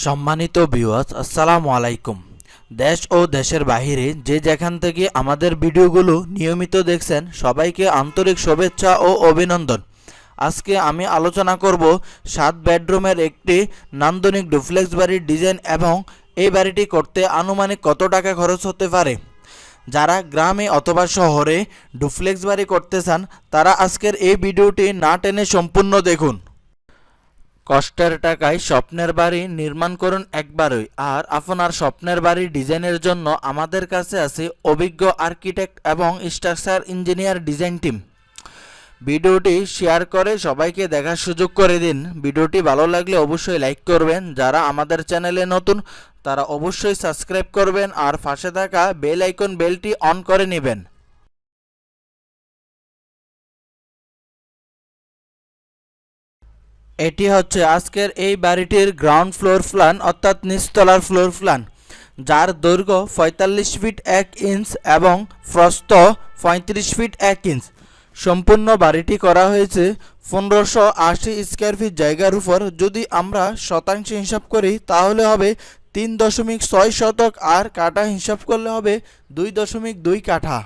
সম্মানিত ভিউয়ার্স আসসালামু আলাইকুম। দেশ ও দেশের বাহিরে যে যেখান থেকে আমাদের ভিডিওগুলো নিয়মিত দেখছেন, সবাইকে আন্তরিক শুভেচ্ছা ও অভিনন্দন। আজকে আমি আলোচনা করব সাত বেডরুমের একটি নান্দনিক ডুপ্লেক্স বাড়ির ডিজাইন এবং এই বাড়িটি করতে আনুমানিক কত টাকা খরচ হতে পারে। যারা গ্রামে অথবা শহরে ডুপ্লেক্স বাড়ি করতে চান, তারা আজকের এই ভিডিওটি না টেনে সম্পূর্ণ দেখুন। কষ্টের টাকায় স্বপ্নের বাড়ি নির্মাণ করুন একবারই। আর আপনার স্বপ্নের বাড়ি ডিজাইনের জন্য আমাদের কাছে আছে অভিজ্ঞ আর্কিটেক্ট এবং স্ট্রাকচার ইঞ্জিনিয়ার ডিজাইন টিম। ভিডিওটি শেয়ার করে সবাইকে দেখার সুযোগ করে দিন। ভিডিওটি ভালো লাগলে অবশ্যই লাইক করবেন। যারা আমাদের চ্যানেলে নতুন, তারা অবশ্যই সাবস্ক্রাইব করবেন আর পাশে থাকা বেল আইকন বেলটি অন করে নেবেন। এটি হচ্ছে আজকের এই বাড়িটির গ্রাউন্ড ফ্লোর প্ল্যান অর্থাৎ নিচতলার ফ্লোর প্ল্যান যার দৈর্ঘ্য পঁয়তাল্লিশ ফিট এক ইঞ্চ এবং প্রস্থ পঁয়ত্রিশ ফিট এক ইঞ্চ সম্পূর্ণ বাড়িটি করা হয়েছে পনেরোশো আশি স্কোয়ার ফিট জায়গার উপর। যদি আমরা শতাংশ হিসাব করি, তাহলে হবে তিন দশমিক ছয় শতক, আর কাঠা হিসাব করলে হবে দুই দশমিক দুই কাঠা।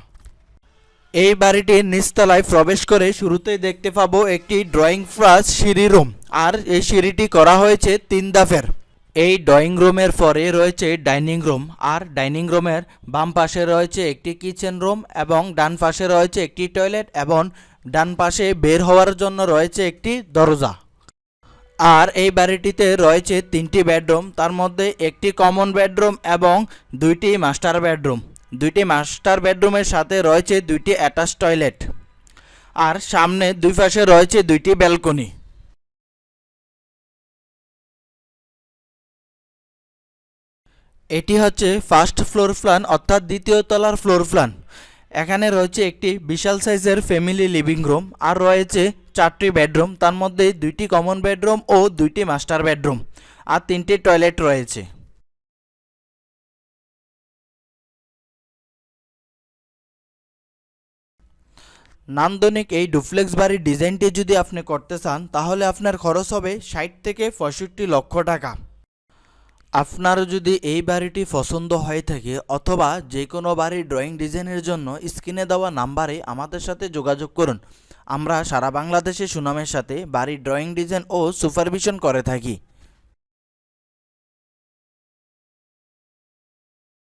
এই বাড়িটির নিচতলায় প্রবেশ করে শুরুতেই দেখতে পাবো একটি ড্রয়িং প্লাস সিঁড়ি রুম আর এই সিঁড়িটি করা হয়েছে তিন দাফের এই ড্রয়িং রুমের পরে রয়েছে ডাইনিং রুম আর ডাইনিং রুমের বাম পাশে রয়েছে একটি কিচেন রুম এবং ডান পাশে রয়েছে একটি টয়লেট এবং ডান পাশে বের হওয়ার জন্য রয়েছে একটি দরজা। আর এই বাড়িটিতে রয়েছে তিনটি বেডরুম তার মধ্যে একটি কমন বেডরুম এবং দুইটি মাস্টার বেডরুম দুইটি মাস্টার বেডরুমের সাথে রয়েছে দুইটি অ্যাটাচ টয়লেট। আর সামনে দুই পাশে রয়েছে দুইটি ব্যালকনি। এটি হচ্ছে ফার্স্ট ফ্লোর প্ল্যান, অর্থাৎ দ্বিতীয় তলার ফ্লোর প্ল্যান। এখানে রয়েছে একটি বিশাল সাইজের ফ্যামিলি লিভিং রুম আর রয়েছে চারটি বেডরুম, তার মধ্যে দুইটি কমন বেডরুম ও দুইটি মাস্টার বেডরুম। আর তিনটি টয়লেট রয়েছে। নান্দনিক এই ডুপ্লেক্স বাড়ির ডিজাইনটি যদি আপনি করতে চান, তাহলে আপনার খরচ হবে ষাট থেকে পঁয়ষট্টি লক্ষ টাকা। আপনার যদি এই বাড়িটি পছন্দ হয়ে থাকে, অথবা যে কোনো বাড়ির ড্রয়িং ডিজাইনের জন্য স্ক্রিনে দেওয়া নাম্বারে আমাদের সাথে যোগাযোগ করুন। আমরা সারা বাংলাদেশে সুনামের সাথে বাড়ির ড্রয়িং ডিজাইন ও সুপারভিশন করে থাকি।